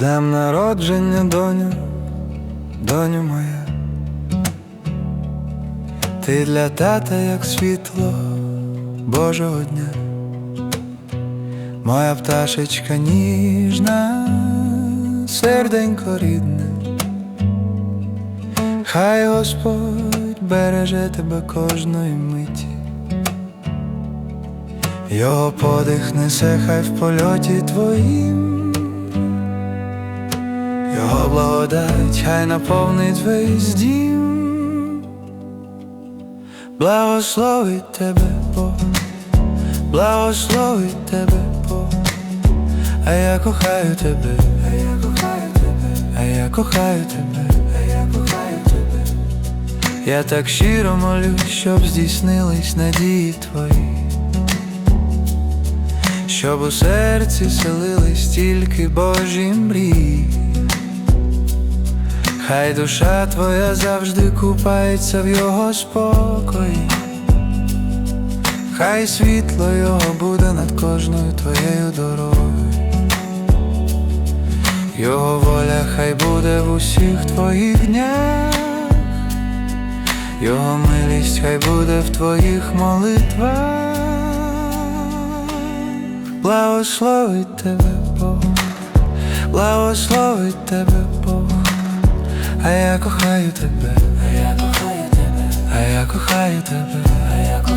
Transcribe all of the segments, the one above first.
днем народження, доню, доню моя. Ти для тата, як світло Божого дня, моя пташечка ніжна, серденько рідне, хай Господь береже тебе кожної миті. Його подих несе хай в польоті твоїм, благодать хай наповнить весь дім, благословить тебе Бог, благословить тебе Бог, а я кохаю тебе, а я кохаю тебе, а я кохаю тебе, а я кохаю тебе. Я так щиро молюсь, щоб здійснились надії твої. Щоб у серці селились тільки Божі мрії, хай душа твоя завжди купається в його спокої, хай світло його буде над кожною твоєю дорогою, його воля хай буде в усіх твоїх днях, його милість хай буде в твоїх молитвах. Благословить тебе Бог, благословить тебе Бог, а я кохаю тебе, А я кохаю тебе, а я кохаю тебе. а я кохаю тебе.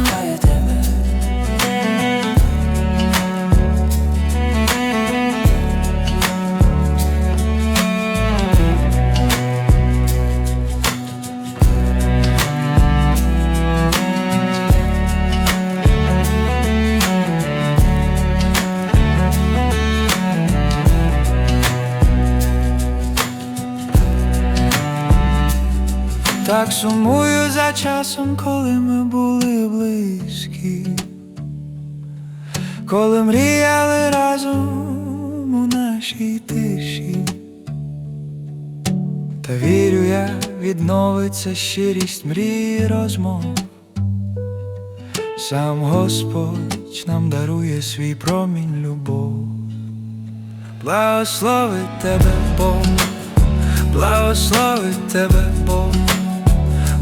Так сумую за часом, коли ми були близькі, коли мріяли разом у нашій тиші. Та вірю я, відновиться щирість мрій розмов. Сам Господь нам дарує свій промінь любов. Благословить тебе Бог, благословить тебе Бог,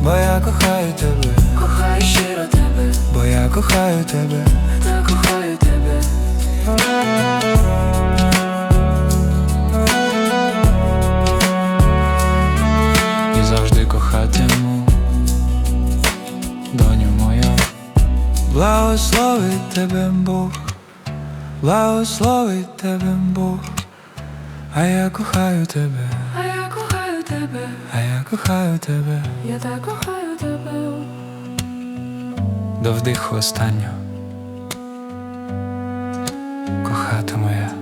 бо я кохаю тебе, Кохаю щиро тебе, бо я кохаю тебе. та кохаю тебе. і завжди кохатиму, доню моя. Благословить тебе Бог, благословить тебе Бог, а я кохаю тебе, кохаю тебе я так кохаю тебе. до вдиху останнього. Кохати я. моя.